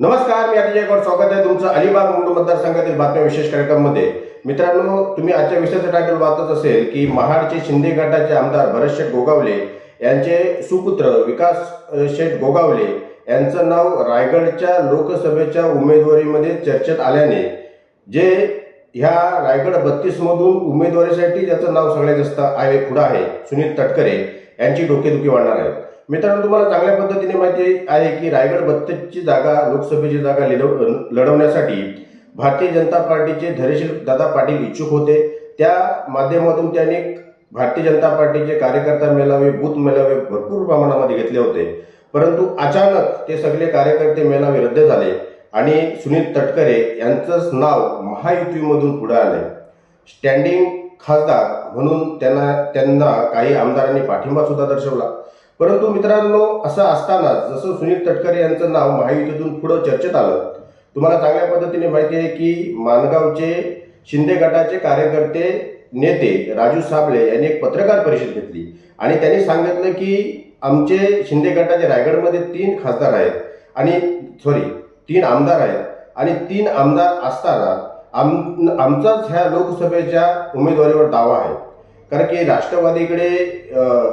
नमस्कार मी अतिजय गौड. स्वागत आहे तुमचं अलिबाग मुंबई मतदारसंघातील बातम्या विशेष कार्यक्रमामध्ये. मित्रांनो तुम्ही आजच्या विषयाचं टायटल वाचत असेल की महाडचे शिंदे गटाचे आमदार भरत शेठ गोगावले यांचे सुपुत्र विकास शेठ गोगावले यांचं नाव रायगडच्या लोकसभेच्या उमेदवारीमध्ये चर्चेत आल्याने जे ह्या रायगड बत्तीसमधून उमेदवारीसाठी ज्याचं नाव सगळ्यात जास्त आहे पुढं आहे सुनील तटकरे यांची डोकेदुखी वाढणार आहे. मित्रांनो तुम्हाला चांगल्या पद्धतीने माहिती आहे की रायगड बत्तीसची जागा लोकसभेची जागा लढवण्यासाठी भारतीय जनता पार्टीचे धैर्यशील दादा पाटील इच्छुक होते. त्या माध्यमातून त्यांनी भारतीय जनता पार्टीचे कार्यकर्ता मेळावे बूथ मेळावे भरपूर प्रमाणामध्ये घेतले होते. परंतु अचानक ते सगळे कार्यकर्ते मेळावे रद्द झाले आणि सुनील तटकरे यांचंच नाव महायुतीमधून पुढे आले. स्टँडिंग खासदार म्हणून त्यांना त्यांना काही आमदारांनी पाठिंबा सुद्धा दर्शवला. परंतु मित्रांनो असं असताना जसं सुनील तटकरे यांचं नाव महायुतीतून पुढं चर्चेत आलं तुम्हाला चांगल्या पद्धतीने माहिती आहे की मानगावचे शिंदे गटाचे कार्यकर्ते नेते राजू साबळे यांनी एक पत्रकार परिषद घेतली. आणि त्यांनी सांगितलं की आमचे शिंदे गटाचे रायगडमध्ये तीन खासदार आहेत आणि सॉरी तीन आमदार आहेत. आणि तीन आमदार असताना आम आमचाच ह्या लोकसभेच्या उमेदवारीवर दावा आहे. कारण की राष्ट्रवादीकडे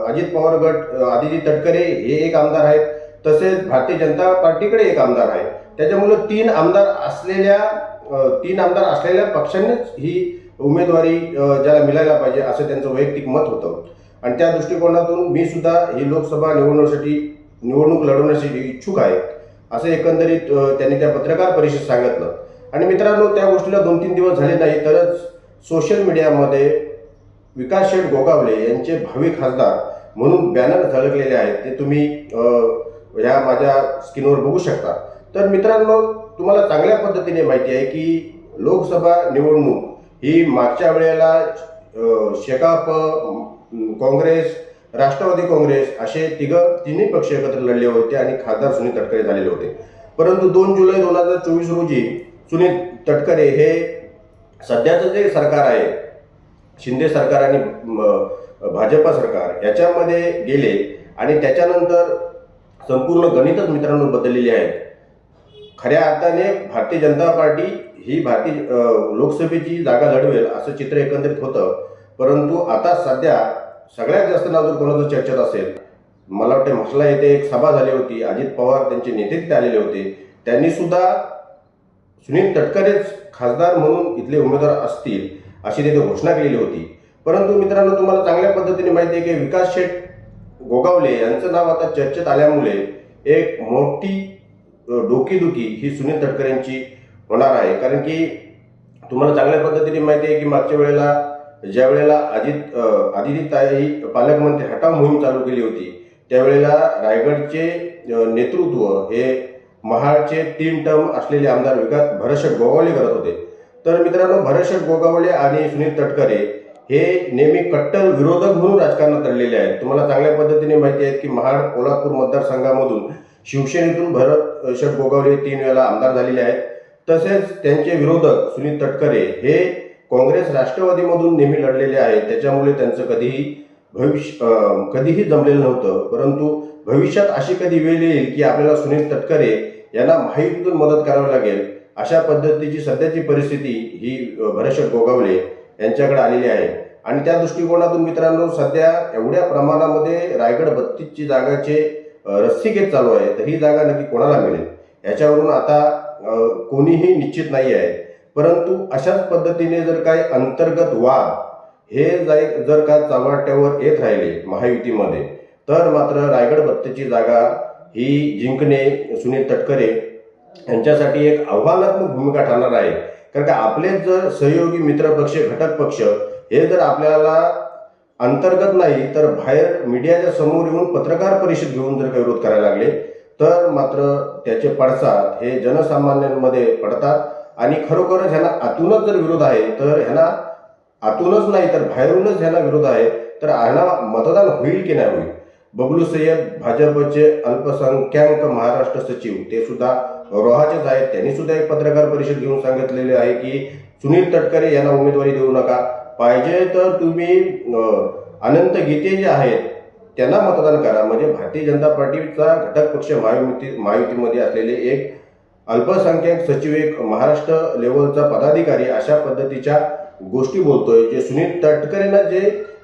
अजित पवार गट आदिजी तटकरे हे एक आमदार आहेत. तसेच भारतीय जनता पार्टीकडे एक आमदार आहे त्याच्यामुळं तीन आमदार असलेल्या तीन आमदार असलेल्या पक्षांनीच ही उमेदवारी ज्याला मिळायला पाहिजे असं त्यांचं वैयक्तिक मत होतं. आणि त्या दृष्टिकोनातून मी सुद्धा ही लोकसभा निवडणुकीसाठी निवडणूक लढवण्यासाठी इच्छुक आहे. असं एकंदरीत त्यांनी त्या पत्रकार परिषदेत सांगितलं. आणि मित्रांनो त्या गोष्टीला दोन तीन दिवस झाले नाही तरच सोशल मीडियामध्ये विकास शेठ गोगावले यांचे भावी खासदार म्हणून बॅनर झळकलेले आहेत ते तुम्ही या माझ्या स्क्रीनवर बघू शकता. तर मित्रांनो तुम्हाला चांगल्या पद्धतीने माहिती आहे की लोकसभा निवडणूक ही मागच्या वेळेला शेकाप काँग्रेस राष्ट्रवादी काँग्रेस असे तिघ तिन्ही पक्ष एकत्र लढले होते आणि खासदार सुनील तटकरे झालेले होते. परंतु दोन जुलै दोन हजार चोवीस रोजी सुनील तटकरे हे सध्याचं जे सरकार आहे शिंदे सरकार आणि भाजपा सरकार याच्यामध्ये गेले आणि त्याच्यानंतर संपूर्ण गणितच मित्रांनो बदललेली आहे खऱ्या अर्थाने भारतीय जनता पार्टी ही भारतीय लोकसभेची जागा लढवेल असं चित्र एकंदरीत होतं. परंतु आता सध्या सगळ्यात जास्त नाव जर कोणाचं चर्चेत असेल? मला वाटते म्हसला येथे एक सभा झाली होती. अजित पवार त्यांचे नेते तिथे आलेले होते. त्यांनी सुद्धा सुनील तटकरेच खासदार म्हणून इथले उमेदवार असतील. अशी तिथे घोषणा केलेली होती. परंतु मित्रांनो तुम्हाला चांगल्या पद्धतीने माहिती आहे की विकास शेठ गोगावले यांचं नाव आता चर्चेत आल्यामुळे एक मोठी डोकीदुखी ही सुनील तटकरे यांची होणार आहे. कारण की तुम्हाला चांगल्या पद्धतीने माहिती आहे की मागच्या वेळेला ज्या वेळेला अजित अ, पालकमंत्री हटाव मोहीम चालू केली होती त्यावेळेला रायगडचे नेतृत्व हे महाडचे तीन टर्म असलेले आमदार विकास भरतशेठ गोगावले करत होते. तर मित्रांनो भरतशेठ गोगावले आणि सुनील तटकरे हे नेहमी कट्टर विरोधक म्हणून राजकारणात दडलेले आहेत. तुम्हाला चांगल्या पद्धतीने माहिती आहे की महाड कोल्हापूर मतदारसंघामधून शिवसेनेतून भरत शेठ गोगावले तीन वेळा आमदार झालेले आहेत. तसेच त्यांचे विरोधक सुनील तटकरे हे काँग्रेस राष्ट्रवादीमधून नेहमी लढलेले आहेत. त्याच्यामुळे त्यांचं कधीही भविष्य कधीही जमलेलं नव्हतं. परंतु भविष्यात अशी कधी वेळ येईल की आपल्याला सुनील तटकरे यांना महायुतीतून मदत करावी लागेल? अशा पद्धतीची सध्याची परिस्थिती ही अं, गोगावले यांच्याकडे आलेली आहे. आणि त्या दृष्टिकोनातून मित्रांनो सध्या एवढ्या प्रमाणामध्ये रायगड बत्तीसची जागाचे रस्सी रस्सीखेच चालू आहे तर ही जागा नक्की कोणाला मिळेल? याच्यावरून आता कोणीही निश्चित नाही आहे. परंतु अशाच पद्धतीने जर काही अंतर्गत वाद हे जाय जर का चव्हाट्यावर येत राहिले महायुतीमध्ये तर मात्र रायगड बत्तीची जागा ही जिंकणे सुनील तटकरे यांच्यासाठी एक आव्हानात्मक भूमिका ठरणार आहे. कारण का आपले जर सहयोगी मित्रपक्ष घटक पक्ष हे जर आपल्याला अंतर्गत नाही तर बाहेर मीडियाच्या समोर येऊन पत्रकार परिषद घेऊन जर काही विरोध करायला लागले तर मात्र त्याचे पडसाद हे जनसामान्यांमध्ये पडतात. आणि खरोखरच ह्यांना आतूनच जर विरोध आहे तर ह्यांना आतूनच नाही तर बाहेरूनच ह्यांना विरोध आहे तर ह्यांना मतदान होईल की नाही होईल? बबलू सय्यद भाजपचे अल्पसंख्याक महाराष्ट्र सचिव. ते सुद्धा रोहाचेच आहेत. त्यांनी सुद्धा एक पत्रकार परिषद घेऊन सांगितलेले आहे की सुनील तटकरे यांना उमेदवारी देऊ नका. पाहिजे तर तुम्ही अनंत गीते जे आहेत त्यांना मतदान करा. म्हणजे भारतीय जनता पार्टीचा घटक पक्ष महायुती महायुतीमध्ये असलेले एक अल्पसंख्याक सचिव एक महाराष्ट्र लेवलचा पदाधिकारी अशा पद्धतीच्या गोष्टी बोलतोय जे सुनील तटकरेंना जे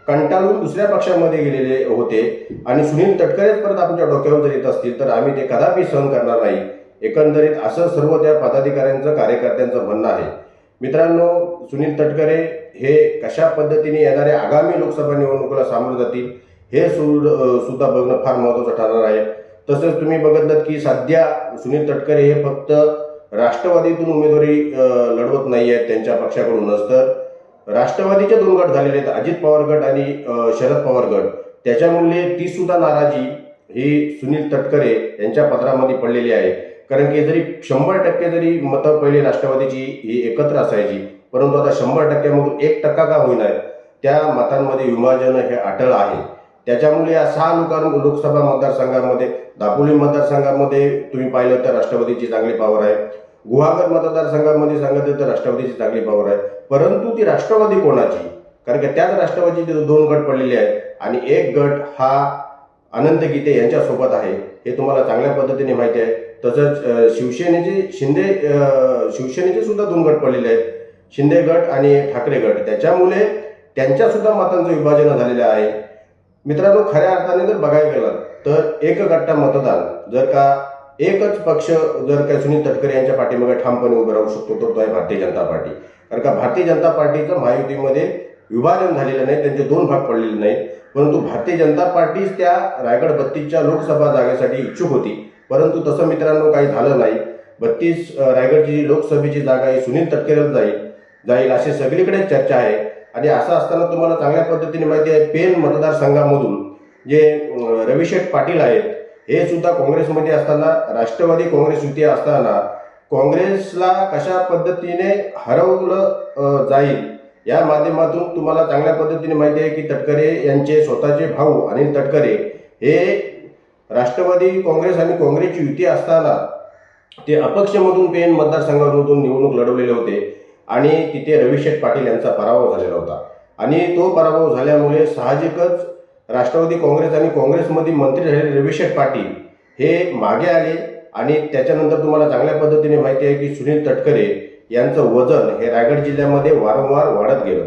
कंटाळून दुसऱ्या पक्षामध्ये गेलेले होते आणि सुनील तटकरेच परत आमच्या डोक्यावर जर येत असतील तर आम्ही ते कदापि सहन करणार नाही. एकंदरीत असं सर्व त्या पदाधिकाऱ्यांचं कार्यकर्त्यांचं म्हणणं आहे. मित्रांनो सुनील तटकरे हे कशा पद्धतीने येणाऱ्या आगामी लोकसभा निवडणुकीला सामोरे जातील हे सुद्धा बघणं फार महत्त्वाचं ठरणार आहे. तसंच तुम्ही बघितलं की सध्या सुनील तटकरे हे फक्त राष्ट्रवादीतून उमेदवारी लढवत नाही आहेत त्यांच्या पक्षाकडूनच. तर राष्ट्रवादीचे दोन गट झालेले आहेत अजित पवार गट आणि शरद पवार गट. त्याच्यामुळे ती सुद्धा नाराजी ही सुनील तटकरे यांच्या पत्रामध्ये पडलेली आहे. कारण की जरी शंभर टक्के जरी मतं पहिले राष्ट्रवादीची ही एकत्र असायची परंतु आता शंभर टक्क्यामधून एक टक्का का होईना त्या मतांमध्ये विभाजन हे अटळ आहे. त्याच्यामुळे या सहा लोकां लोकसभा मतदारसंघामध्ये दापोली मतदारसंघामध्ये तुम्ही पाहिलं तर राष्ट्रवादीची चांगली पॉवर आहे. गुहागर मतदारसंघामध्ये सांगितलं तर राष्ट्रवादीची चांगली पॉवर आहे. परंतु ती राष्ट्रवादी कोणाची? कारण की त्याच राष्ट्रवादीचे दोन गट पडलेले आहेत आणि एक गट हा अनंत गीते यांच्यासोबत आहे. हे तुम्हाला चांगल्या पद्धतीने माहिती आहे. तसंच शिवसेनेचे शिंदे शिवसेनेचे सुद्धा दोन गट पडलेले आहेत. शिंदे गट आणि ठाकरे गट. त्याच्यामुळे त्यांच्या सुद्धा मतांचं विभाजन झालेलं आहे. मित्रांनो खऱ्या अर्थाने जर बघायला गेलं तर एक गट्टा मतदान जर का एकच पक्ष जर का सुनील तटकरे यांच्या पाठीमागे ठामपणे उभे राहू शकतो तर तो आहे भारतीय जनता पार्टी. कारण का भारतीय जनता पार्टीचं महायुतीमध्ये विभाजन झालेलं नाही त्यांचे दोन भाग पडलेले नाहीत. परंतु भारतीय जनता पार्टीच त्या रायगड बत्तीसच्या लोकसभा जागेसाठी इच्छुक होती. परंतु तसं मित्रांनो काही झालं नाही. बत्तीस रायगडची जी लोकसभेची जागा ही सुनील तटकरेला जाईल जाईल अशी सगळीकडे चर्चा आहे. आणि असं असताना तुम्हाला चांगल्या पद्धतीने माहिती आहे पेन मतदारसंघामधून जे रविशेठ पाटील आहेत हे सुद्धा काँग्रेसमध्ये असताना राष्ट्रवादी काँग्रेस युती असताना काँग्रेसला कशा पद्धतीने हरवलं जाईल या माध्यमातून तुम्हाला चांगल्या पद्धतीने माहिती आहे की तटकरे यांचे स्वतःचे भाऊ अनिल तटकरे हे राष्ट्रवादी काँग्रेस आणि काँग्रेसची युती असताना ते अपक्षमधून पेन मतदारसंघामधून निवडणूक लढवलेले होते आणि तिथे रविशेठ पाटील यांचा पराभव झालेला होता. आणि तो पराभव झाल्यामुळे साहजिकच राष्ट्रवादी काँग्रेस आणि काँग्रेसमध्ये मंत्री झालेले रविशेठ पाटील हे मागे आले. आणि त्याच्यानंतर तुम्हाला चांगल्या पद्धतीने माहिती आहे की सुनील तटकरे यांचं वजन हे रायगड जिल्ह्यामध्ये वारंवार वाढत गेलं.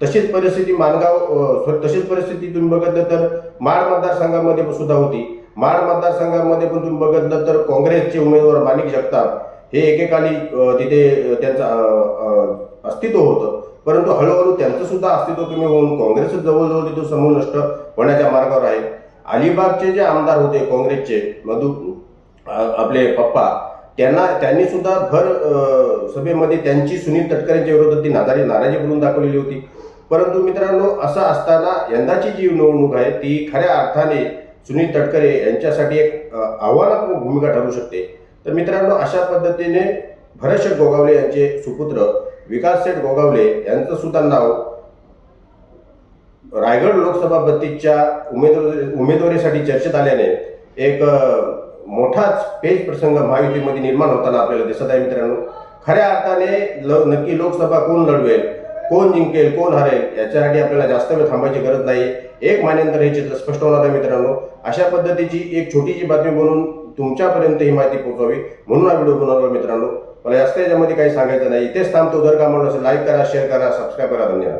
तशीच परिस्थिती मानगाव तशीच परिस्थिती तुम्ही बघितलं तर माड मतदारसंघामध्ये सुद्धा होती. माड मतदारसंघामध्ये पण तुम्ही बघितलं तर काँग्रेसचे उमेदवार माणिक जगताप हे एकेकाली तिथे त्यांचं अस्तित्व होतं. परंतु हळूहळू त्यांचं सुद्धा अस्तित्व कमी होऊन काँग्रेस जवळजवळ तिथून समूळ नष्ट होण्याच्या मार्गावर आहे. अलिबागचे जे आमदार होते काँग्रेसचे मधु आपले पप्पा त्यांना त्यांनी सुद्धा भर सभेमध्ये त्यांची सुनील तटकरेंच्या विरोधात ती नादारी नाराजी बोलून दाखवलेली होती. परंतु मित्रांनो असं असताना यंदाची जी निवडणूक आहे ती खऱ्या अर्थाने सुनील तटकरे यांच्यासाठी एक आव्हानात्मक भूमिका ठरू शकते. तर मित्रांनो अशा पद्धतीने भरतशेठ गोगावले यांचे सुपुत्र विकास शेठ गोगावले यांचं सुद्धा नाव रायगड लोकसभा बत्तीच्या उमेदवारी उमेदवारीसाठी चर्चेत आल्याने एक मोठाच पेच प्रसंग महायुतीमध्ये निर्माण होताना आपल्याला दिसत आहे मित्रांनो. खऱ्या अर्थाने ल नक्की लोकसभा कोण लढवेल? कोण जिंकेल? कोण हरेल? याच्यासाठी आपल्याला जास्त वेळ थांबायची गरज नाही. एक महिन्यानंतर हे चित्र स्पष्ट होणार आहे मित्रांनो. अशा पद्धतीची एक छोटीशी बातमी बनून तुमच्यापर्यंत ही माहिती पोहोचवावी म्हणून हा व्हिडिओ बनवला मित्रांनो. मला जास्त याच्यामध्ये काही सांगायचं नाही. इथेच थांबतो. जर का म्हणून असेल लाईक करा शेअर करा सबस्क्राईब करा. धन्यवाद.